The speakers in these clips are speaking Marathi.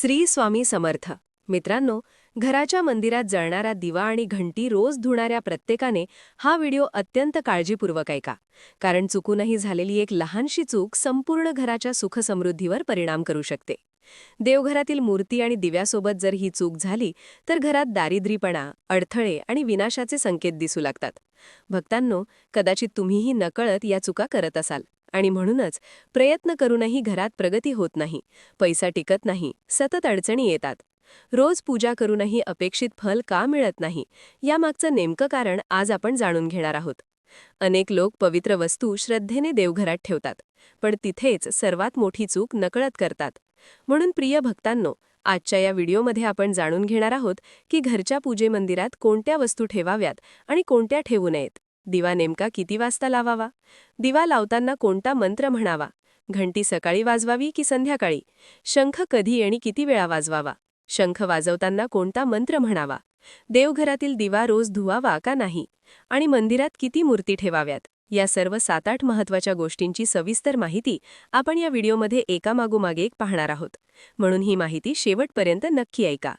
श्री स्वामी समर्थ. मित्रांनो घराच्या मंदिरात जळणारा दिवा आणि घंटी रोज धुणाऱ्या प्रत्येकाने हा व्हिडिओ अत्यंत काळजीपूर्वक ऐका. कारण चुकूनही झालेली एक लहानशी चूक संपूर्ण घराच्या सुखसमृद्धीवर परिणाम करू शकते. देवघरातील मूर्ती आणि दिव्यासोबत जर ही चूक झाली तर घरात दारिद्रीपणा अडथळे आणि विनाशाचे संकेत दिसू लागतात. भक्तांनो कदाचित तुम्हीही नकळत या चुका करत असाल. आणि म्हणूनच प्रयत्न करूनही घरात प्रगती होत नाही. पैसा टिकत नाही. सतत अडचणी येतात. रोज पूजा करूनही अपेक्षित फल का मिळत नाही? यामागचं नेमकं कारण आज आपण जाणून घेणार आहोत. अनेक लोक पवित्र वस्तू श्रद्धेने देवघरात ठेवतात. पण तिथेच सर्वात मोठी चूक नकळत करतात. म्हणून प्रिय भक्तांनो आजच्या या व्हिडिओमध्ये आपण जाणून घेणार आहोत की घरच्या पूजे मंदिरात कोणत्या वस्तू ठेवाव्यात आणि कोणत्या ठेवू नयेत. दिवा नेमका किती वाजता लावावा? दिवा लावताना कोणता मंत्र म्हणावा? घंटी सकाळी वाजवावी की संध्याकाळी? शंख कधी आणि किती वेळा वाजवावा? शंख वाजवताना कोणता मंत्र म्हणावा? देवघरातील दिवा रोज धुवावा का नाही? आणि मंदिरात किती मूर्ती ठेवाव्यात? या सर्व सात आठ महत्त्वाच्या गोष्टींची सविस्तर माहिती आपण या व्हिडिओमध्ये एकामागोमागे एक पाहणार आहोत. म्हणून ही माहिती शेवटपर्यंत नक्की ऐका.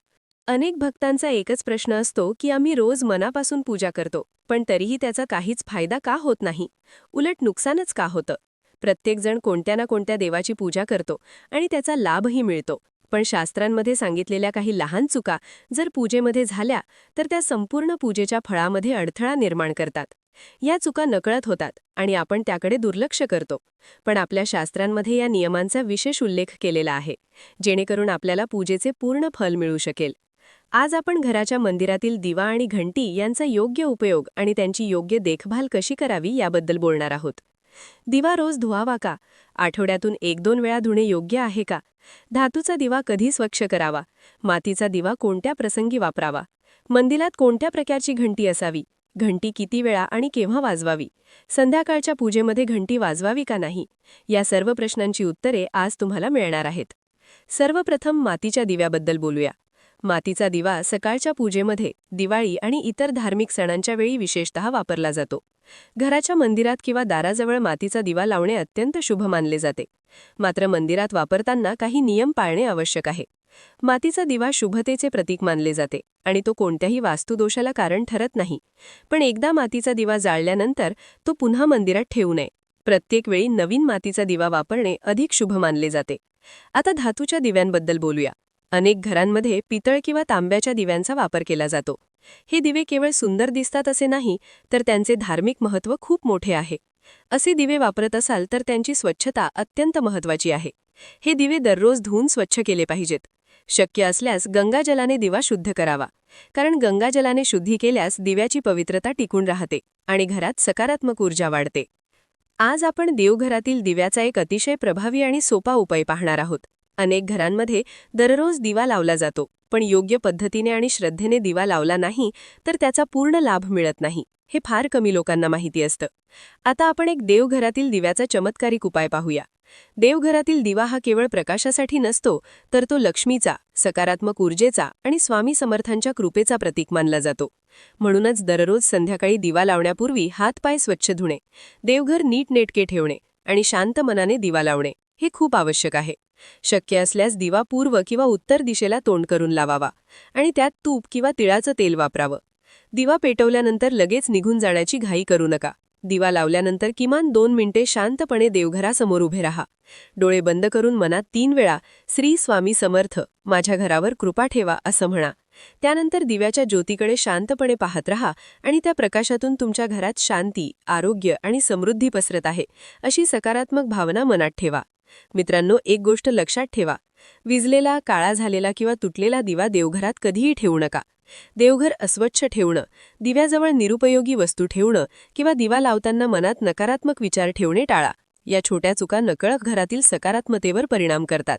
अनेक भक्तांचा एकच प्रश्न असतो की आम्ही रोज मनापासून पूजा करतो पण तरीही त्याचा काहीच फायदा का होत नाही? उलट नुकसानच का होतं? प्रत्येकजण कोणत्या ना कोणत्या देवाची पूजा करतो आणि त्याचा लाभही मिळतो. पण शास्त्रांमध्ये सांगितलेल्या काही लहान चुका जर पूजेमध्ये झाल्या तर त्या संपूर्ण पूजेच्या फळामध्ये अडथळा निर्माण करतात. या चुका नकळत होतात आणि आपण त्याकडे दुर्लक्ष करतो. पण आपल्या शास्त्रांमध्ये या नियमांचा विशेष उल्लेख केलेला आहे जेणेकरून आपल्याला पूजेचे पूर्ण फल मिळू शकेल. आज आपण घराच्या मंदिरातील दिवा आणि घंटी यांचा योग्य उपयोग आणि त्यांची योग्य देखभाल कशी करावी याबद्दल बोलणार आहोत. दिवा रोज धुवावा का? आठवड्यातून एक दोन वेळा धुणे योग्य आहे का? धातूचा दिवा कधी स्वच्छ करावा? मातीचा दिवा कोणत्या प्रसंगी वापरावा? मंदिरात कोणत्या प्रकारची घंटी असावी? घंटी किती वेळा आणि केव्हा वाजवावी? संध्याकाळच्या पूजेमध्ये घंटी वाजवावी का नाही? या सर्व प्रश्नांची उत्तरे आज तुम्हाला मिळणार आहेत. सर्वप्रथम मातीच्या दिव्याबद्दल बोलूया. मातीचा दिवा सकाळच्या पूजेमध्ये दिवाळी आणि इतर धार्मिक सणांच्या वेळी विशेषतः वापरला जातो. घराच्या मंदिरात किंवा दाराजवळ मातीचा दिवा लावणे अत्यंत शुभ मानले जाते. मात्र मंदिरात वापरताना काही नियम पाळणे आवश्यक आहे. मातीचा दिवा शुभतेचे प्रतीक मानले जाते आणि तो कोणत्याही वास्तुदोषाला कारण ठरत नाही. पण एकदा मातीचा दिवा जाळल्यानंतर तो पुन्हा मंदिरात ठेवू नये. प्रत्येक वेळी नवीन मातीचा दिवा वापरणे अधिक शुभ मानले जाते. आता धातूच्या दिव्यांबद्दल बोलूया. अनेक घरांमध्ये पितळ किंवा तांब्याच्या दिव्यांचा वापर केला जातो. हे दिवे केवळ सुंदर दिसतात असे नाही तर त्यांचे धार्मिक महत्त्व खूप मोठे आहे. असे दिवे वापरत असाल तर त्यांची स्वच्छता अत्यंत महत्त्वाची आहे. हे दिवे दररोज धुवून स्वच्छ केले पाहिजेत. शक्य असल्यास गंगाजलाने दिवा शुद्ध करावा. कारण गंगाजलाने शुद्धी केल्यास दिव्याची पवित्रता टिकून राहते आणि घरात सकारात्मक ऊर्जा वाढते. आज आपण देवघरातील दिव्याचा एक अतिशय प्रभावी आणि सोपा उपाय पाहणार आहोत. अनेक घरांमध्ये दररोज दिवा लावला जातो पण योग्य पद्धतीने आणि श्रद्धेने दिवा लावला नाही तर त्याचा पूर्ण लाभ मिळत नाही हे फार कमी लोकांना माहिती असतं. आता आपण एक देवघरातील दिव्याचा चमत्कारिक उपाय पाहूया. देवघरातील दिवा हा केवळ प्रकाशासाठी नसतो तर तो लक्ष्मीचा सकारात्मक ऊर्जेचा आणि स्वामी समर्थांच्या कृपेचा प्रतीक मानला जातो. म्हणूनच दररोज संध्याकाळी दिवा लावण्यापूर्वी हातपाय स्वच्छ धुणे देवघर नीटनेटके ठेवणे आणि शांत मनाने दिवा लावणे. हे खूप आवश्यक आहे. शक्य असल्यास दिवा पूर्व किंवा उत्तर दिशेला तोंड करून लावावा आणि त्यात तूप किंवा तिळाचं तेल वापरावं. दिवा पेटवल्यानंतर लगेच निघून जाण्याची घाई करू नका. दिवा लावल्यानंतर किमान दोन मिनिटे शांतपणे देवघरासमोर उभे राहा. डोळे बंद करून मनात तीन वेळा श्री स्वामी समर्थ माझ्या घरावर कृपा ठेवा असं म्हणा. त्यानंतर दिव्याच्या ज्योतीकडे शांतपणे पाहत रहा आणि त्या प्रकाशातून तुमच्या घरात शांती आरोग्य आणि समृद्धी पसरत आहे अशी सकारात्मक भावना मनात ठेवा. मित्रांनो एक गोष्ट लक्षात ठेवा. विजलेला काळा झालेला किंवा तुटलेला दिवा देवघरात कधीही ठेवू नका. देवघर अस्वच्छ ठेवणं दिव्याजवळ निरुपयोगी वस्तू ठेवणं किंवा दिवा लावताना मनात नकारात्मक विचार ठेवणे टाळा. या छोट्या चुका नकळत घरातील सकारात्मतेवर परिणाम करतात.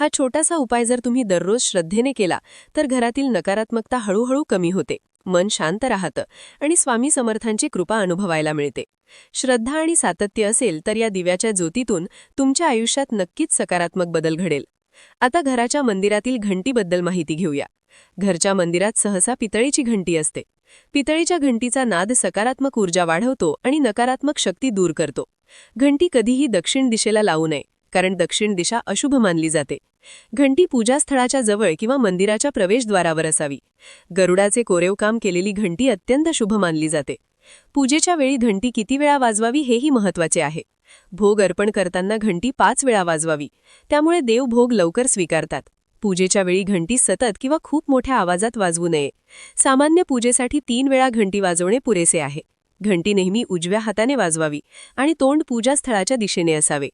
हा छोटासा उपाय जर तुम्ही दररोज श्रद्धेने केला तर घरातील नकारात्मकता हळूहळू कमी होते मन शांत राहतं आणि स्वामी समर्थांची कृपा अनुभवायला मिळते. श्रद्धा आणि सातत्य असेल तर या दिव्याच्या ज्योतीतून तुमच्या आयुष्यात नक्कीच सकारात्मक बदल घडेल. आता घराच्या मंदिरातील घंटीबद्दल माहिती घेऊया. घरच्या मंदिरात सहसा पितळीची घंटी असते. पितळीच्या घंटीचा नाद सकारात्मक ऊर्जा वाढवतो आणि नकारात्मक शक्ती दूर करतो. घंटी कधीही दक्षिण दिशेला लावू नये. कारण दक्षिण दिशा अशुभ मानली जाते. घंटी पूजास्थळाच्या जवळ किंवा मंदिराच्या प्रवेशद्वारावर असावी. गरुडाचे कोरेव काम केलेली घंटी अत्यंत शुभ मानली जाते. पूजेच्या वेळी घंटी किती वेळा वाजवावी हेही महत्त्वाचे आहे. भोग अर्पण करताना घंटी पाच वेळा वाजवावी. त्यामुळे देव भोग लवकर स्वीकारतात. पूजेच्या वेळी घंटी सतत किंवा खूप मोठ्या आवाजात वाजवू नये. सामान्य पूजेसाठी तीन वेळा घंटी वाजवणे पुरेसे आहे. घंटी नेहमी उजव्या हाताने वाजवावी आणि तोंड पूजास्थळाच्या दिशेने असावे.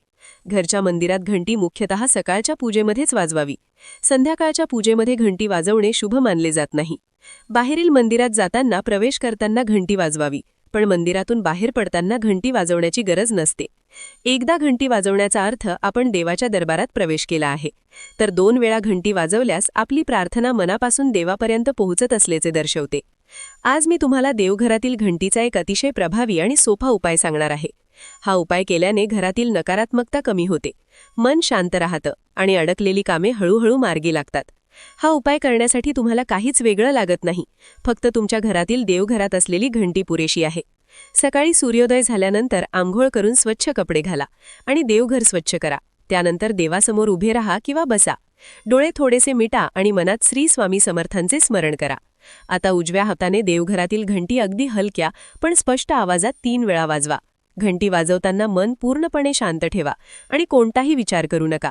घरच्या मंदिरात घंटी मुख्यतः सकाळच्या पूजेमध्येच वाजवावी. संध्याकाळच्या पूजेमध्ये घंटी वाजवणे शुभ मानले जात नाही. बाहेरील मंदिरात जाताना प्रवेश करताना घंटी वाजवावी पण मंदिरातून बाहेर पडताना घंटी वाजवण्याची गरज नसते. एकदा घंटी वाजवण्याचा अर्थ आपण देवाच्या दरबारात प्रवेश केला आहे. तर दोन वेळा घंटी वाजवल्यास आपली प्रार्थना मनापासून देवापर्यंत पोहोचत असल्याचे दर्शवते. आज मी तुम्हाला देवघरातील घंटीचा एक अतिशय प्रभावी आणि सोपा उपाय सांगणार आहे. हा उपाय केल्याने घरातील नकारात्मकता कमी होते. मन शांत राहतं आणि अडकलेली कामे हळूहळू मार्गी लागतात. हा उपाय करण्यासाठी तुम्हाला काहीच वेगळं लागत नाही. फक्त तुमच्या घरातील देवघरात असलेली घंटी पुरेशी आहे. सकाळी सूर्योदय झाल्यानंतर आंघोळ करून स्वच्छ कपडे घाला आणि देवघर स्वच्छ करा. त्यानंतर देवासमोर उभे राहा किंवा बसा. डोळे थोडेसे मिटा आणि मनात श्री स्वामी समर्थांचे स्मरण करा. आता उजव्या हाताने देवघरातील घंटी अगदी हलक्या पण स्पष्ट आवाजात तीन वेळा वाजवा. घंटी वाजवताना मन पूर्णपणे शांत ठेवा आणि कोणताही विचार करू नका.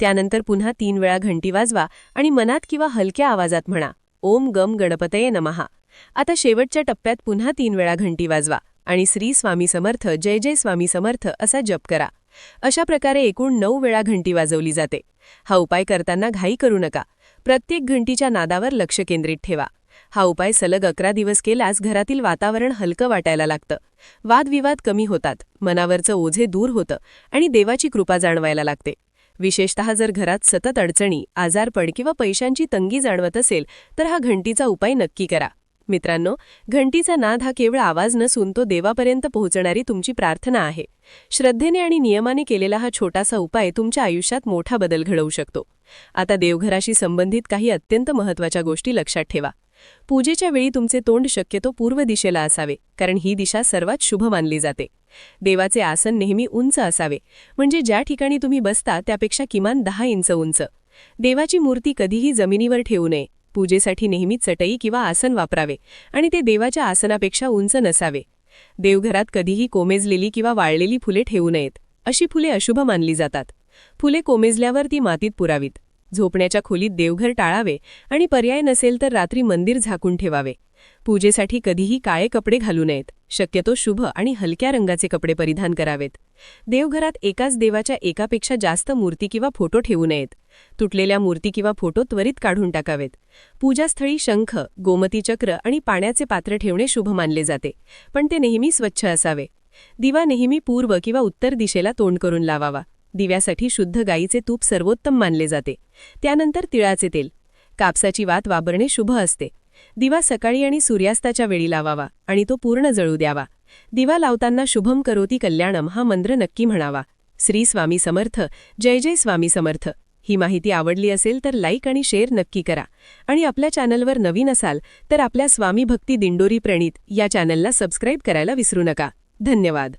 त्यानंतर पुन्हा तीन वेळा घंटी वाजवा आणि मनात किंवा हलक्या आवाजात म्हणा ओम गम गणपतये नमहा आता शेवटच्या टप्प्यात पुन्हा तीन वेळा घंटी वाजवा आणि श्री स्वामी समर्थ जय जय स्वामी समर्थ असा जप करा. अशा प्रकारे एकूण नऊ वेळा घंटी वाजवली जाते. हा उपाय करताना घाई करू नका. प्रत्येक घंटीच्या नादावर लक्ष केंद्रित ठेवा. हा उपाय सलग अकरा दिवस केल्यास घरातील वातावरण हलकं वाटायला लागतं. वादविवाद कमी होतात मनावरचं ओझे दूर होतं आणि देवाची कृपा जाणवायला लागते. विशेषतः जर घरात सतत अडचणी आजारपण किंवा पैशांची तंगी जाणवत असेल तर हा घंटीचा उपाय नक्की करा. मित्रांनो घंटीचा नाद हा केवळ आवाज नसून तो देवापर्यंत पोहोचणारी तुमची प्रार्थना आहे. श्रद्धेने आणि नियमाने केलेला हा छोटासा उपाय तुमच्या आयुष्यात मोठा बदल घडवू शकतो. आता देवघराशी संबंधित काही अत्यंत महत्त्वाच्या गोष्टी लक्षात ठेवा. पूजेच्या वेळी तुमचे तोंड शक्यतो पूर्व दिशेला असावे कारण ही दिशा सर्वात शुभ मानली जाते. देवाचे आसन नेहमी उंच असावे म्हणजे ज्या ठिकाणी तुम्ही बसता त्यापेक्षा किमान दहा इंच उंच. देवाची मूर्ती कधीही जमिनीवर ठेवू नये. पूजेसाठी नेहमी चटई किंवा आसन वापरावे आणि ते देवाच्या आसनापेक्षा उंच नसावे. देवघरात कधीही कोमेजलेली किंवा वाळलेली फुले ठेवू नयेत अशी फुले अशुभ मानली जातात. फुले कोमेजल्यावर ती मातीत पुरावीत. झोपण्याच्या खोलीत देवघर टाळावे आणि पर्याय नसेल तर रात्री मंदिर झाकून ठेवावे. पूजेसाठी कधीही काळे कपडे घालू नयेत. शक्यतो शुभ आणि हलक्या रंगाचे कपडे परिधान करावेत. देवघरात एकाच देवाच्या एकापेक्षा जास्त मूर्ती किंवा फोटो ठेवू नयेत. तुटलेल्या मूर्ती किंवा फोटो त्वरित काढून टाकावेत. पूजास्थळी शंख गोमती चक्र आणि पाण्याचे पात्र ठेवणे शुभ मानले जाते पण ते नेहमी स्वच्छ असावे. दिवा नेहमी पूर्व किंवा उत्तर दिशेला तोंड करून लावावा. दिव्यासाठी शुद्ध गाईचे तूप सर्वोत्तम मानले जाते. त्यानंतर तिळाचे तेल. कापसाची वात वापरणे शुभ असते. दिवा सकाळी आणि सूर्यास्ताच्या वेळी लावावा आणि तो पूर्ण जळू द्यावा. दिवा लावताना शुभम करोती कल्याणम हा मंत्र नक्की म्हणावा. श्री स्वामी समर्थ जय जय स्वामी समर्थ. ही माहिती आवडली असेल तर लाईक आणि शेअर नक्की करा. आणि आपल्या चॅनलवर नवीन असाल तर आपल्या स्वामी भक्ती दिंडोरी प्रणीत या चॅनलला सबस्क्राईब करायला विसरू नका. धन्यवाद.